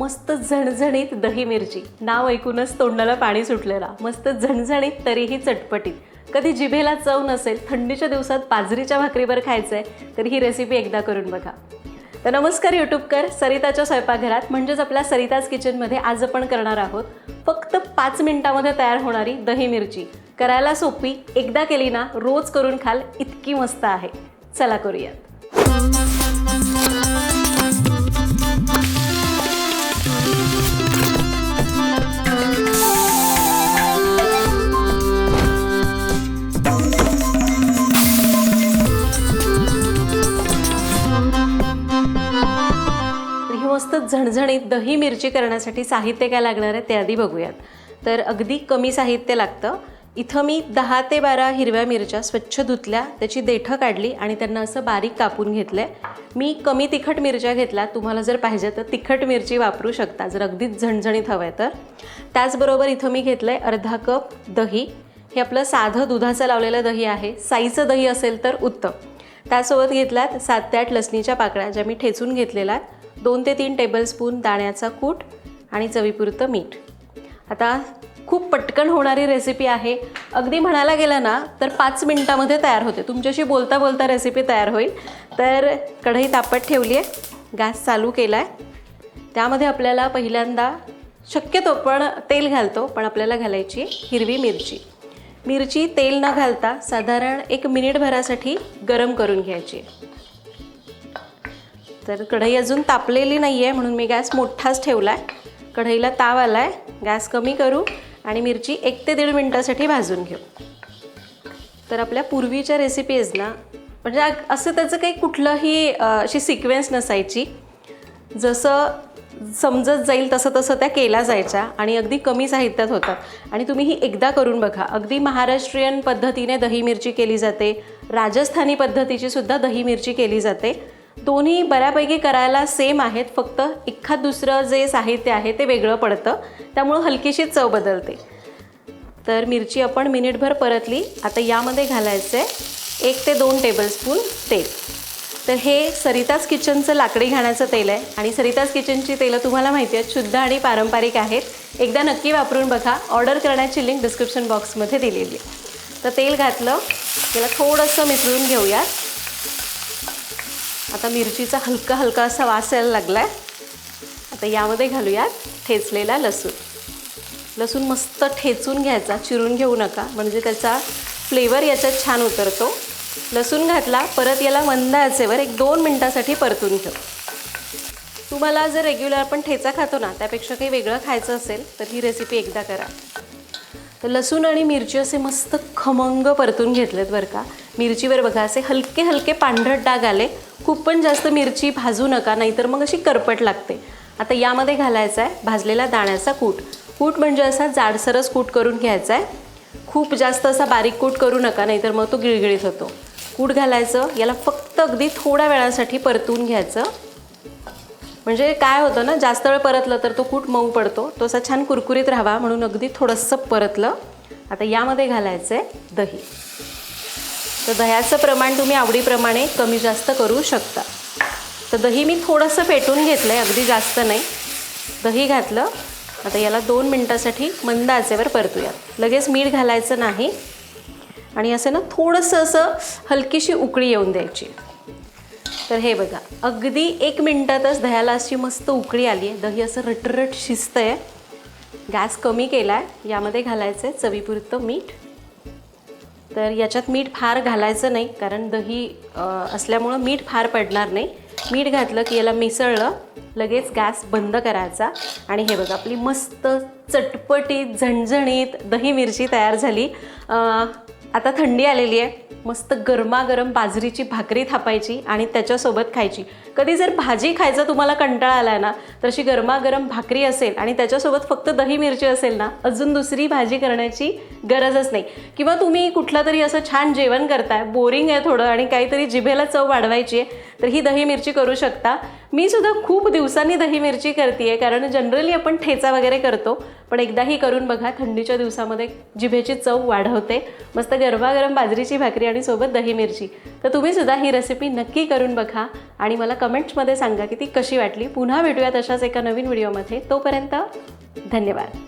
मस्त झणझणीत दही मिरची. नाव ऐकूनच तोंडाला पाणी सुटलेला. मस्त झणझणीत तरीही चटपटीत. कधी जिभेला चव नसेल थंडीच्या दिवसात बाजरीच्या भाकरीवर खायचं आहे तर ही रेसिपी एकदा करून बघा. तर नमस्कार यूट्यूबकर सरिताच्या स्वयंपाकघरात. म्हणजेच आपल्या सरिताज किचनमध्ये आज आपण करणार आहोत फक्त पाच मिनिटामध्ये तयार होणारी दही मिरची. करायला सोपी एकदा केली ना रोज करून खाल इतकी मस्त आहे. चला करूयात. झणझणीत दही मिरची करण्यासाठी साहित्य काय लागणार आहे ते आधी बघूयात. तर अगदी कमी साहित्य लागतं. इथं मी दहा ते बारा हिरव्या मिरच्या स्वच्छ धुतल्या त्याची देठं काढली आणि त्यांना असं बारीक कापून घेतलं मी कमी तिखट मिरच्या घेतल्या तुम्हाला जर पाहिजे तर तिखट मिरची वापरू शकता जर अगदीच झणझणीत हवं आहे तर. त्याचबरोबर इथं मी घेतलं आहे अर्धा कप दही. हे आपलं साधं दुधाचं लावलेलं दही आहे. साईचं दही असेल तर उत्तम. त्यासोबत घेतल्यात सात ते आठ लसणीच्या पाकळ्या ज्या मी ठेचून घेतलेल्या आहेत. दोन ते तीन टेबलस्पून दाण्याचा कूट आणि चवीपुरतं मीठ. आता खूप पटकन होणारी रेसिपी आहे. अगदी म्हणायला गेलं ना तर पाच मिनटामध्ये तयार होते. तुमच्याशी बोलता बोलता रेसिपी तयार होईल. तर कढई तापत ठेवली आहे. गॅस चालू केला आहे त्यामध्ये आपल्याला पहिल्यांदा शक्यतो पण तेल घालतो पण आपल्याला घालायची हिरवी मिरची. मिरची तेल न घालता साधारण एक मिनिटभरासाठी गरम करून घ्यायची. तर कढई अजून तापलेली नाही आहे म्हणून मी गॅस मोठाच ठेवला आहे कढईला ताव आला आहे गॅस कमी करू आणि मिरची एक ते दीड मिनटासाठी भाजून घेऊ. तर आपल्या पूर्वीच्या रेसिपीज ना म्हणजे असं त्याचं काही कुठलंही अशी सिक्वेन्स नसायची. जसं समजत जाईल तसं तसं त्या केल्या जायच्या आणि अगदी कमी साहित्यात होतात. आणि तुम्ही ही एकदा करून बघा. अगदी महाराष्ट्रीयन पद्धतीने दही मिरची केली जाते. राजस्थानी पद्धतीची सुद्धा दही मिरची केली जाते. दोन्ही बऱ्यापैकी करायला सेम आहेत. फक्त एखाद दुसरं जे साहित्य आहे ते वेगळं पडतं. त्यामुळं हलकीशी चव बदलते. तर मिरची आपण मिनिटभर परतली. आता यामध्ये घालायचं आहे एक ते दोन टेबलस्पून तेल. तर हे सरिताज किचनचं लाकडी घाण्याचं तेल आहे. आणि सरिताज किचनची तेलं तुम्हाला माहिती आहेत शुद्ध आणि पारंपरिक आहेत. एकदा नक्की वापरून बघा. ऑर्डर करण्याची लिंक डिस्क्रिप्शन बॉक्समध्ये दिलेली तर तेल घातलं. त्याला थोडंसं मिसळून घेऊयात. आता मिरचीचा हलका हलका असा वास यायला लागला आहे आता यामध्ये घालूयात ठेचलेला लसूण. लसूण मस्त ठेचून घ्यायचा चिरून घेऊ नका. म्हणजे त्याचा फ्लेवर याच्यात छान उतरतो. लसूण घातला परत याला मंद आचेवर एक दोन मिनटासाठी परतून ठेव. तुम्हाला जर रेग्युलर आपण ठेचा खातो ना त्यापेक्षा काही वेगळं खायचं असेल तर ही रेसिपी एकदा करा. तर लसूण आणि मिरची असे मस्त खमंग परतून घेतलेत बरं का. मिरचीवर बघा असे हलके हलके पांढरट डाग आले. खूप पण जास्त मिरची भाजू नका नाहीतर मग अशी करपट लागते. आता यामध्ये घालायचा आहे भाजलेला दाण्याचा कूट. कूट म्हणजे असा जाडसरच कूट करून घ्यायचा आहे. खूप जास्त असा बारीक कूट करू नका नाहीतर मग तो गिळगिळीत होतो. कूट घालायचं याला फक्त अगदी थोड्या वेळासाठी परतून घ्यायचं. म्हणजे काय होतं ना जास्त वेळ परतलं तर तो कूट मऊ पडतो. तो असा छान कुरकुरीत राहावा म्हणून अगदी थोडंसं परतलं. आता यामध्ये घालायचं आहे दही. तर दह्याचं प्रमाण तुम्ही आवडीप्रमाणे कमी जास्त करू शकता. तर दही मी थोडंसं फेटून घेतलं आहे अगदी जास्त नाही. दही घातलं. आता याला दोन मिनटासाठी मंद आचेवर परतूयात. लगेच मीठ घालायचं नाही. आणि असं ना थोडंसं असं हलकीशी उकळी येऊन द्यायची. तर हे बघा अगदी एक मिनटातच दह्याला अशी मस्त उकळी आली आहे. दही असं रटरट शिजतं आहे गॅस कमी केला आहे यामध्ये घालायचं आहे चवीपुरतं मीठ. तर याच्यात मीठ फार घालायचं नाही कारण दही असल्यामुळं मीठ फार पडणार नाही. मीठ घातलं की याला मिसळलं लगेच गॅस बंद करायचा. आणि हे बघा आपली मस्त चटपटीत झणझणीत दही मिरची तयार झाली. आता थंडी आलेली आहे. मस्त गरमागरम बाजरीची भाकरी थापायची आणि त्याच्यासोबत खायची. कधी जर भाजी खायचा तुम्हाला कंटाळा आला ना तर अशी गरमागरम भाकरी असेल आणि त्याच्यासोबत फक्त दही मिरची असेल ना अजून दुसरी भाजी करण्याची गरजच नाही. किंवा तुम्ही कुठलं तरी असं छान जेवण करताय बोरिंग आहे थोडं आणि काहीतरी जिभेला चव वाढवायची आहे तर ही दही मिरची करू शकता. मी सुद्धा खूप दिवसांनी दही मिरची करते कारण जनरली आपण ठेचा वगैरे करतो पण एकदाही करून बघा थंडीच्या दिवसामध्ये जिभेची चव वाढवते. मस्त गरमागरम बाजरीची भाकरी आणि सोबत दही मिरची. तर तुम्ही सुद्धा ही रेसिपी नक्की करून बघा आणि मला कमेंट्समध्ये सांगा की ती कशी वाटली. पुन्हा भेटूयात अशाच एका नवीन व्हिडिओमध्ये तोपर्यंत धन्यवाद.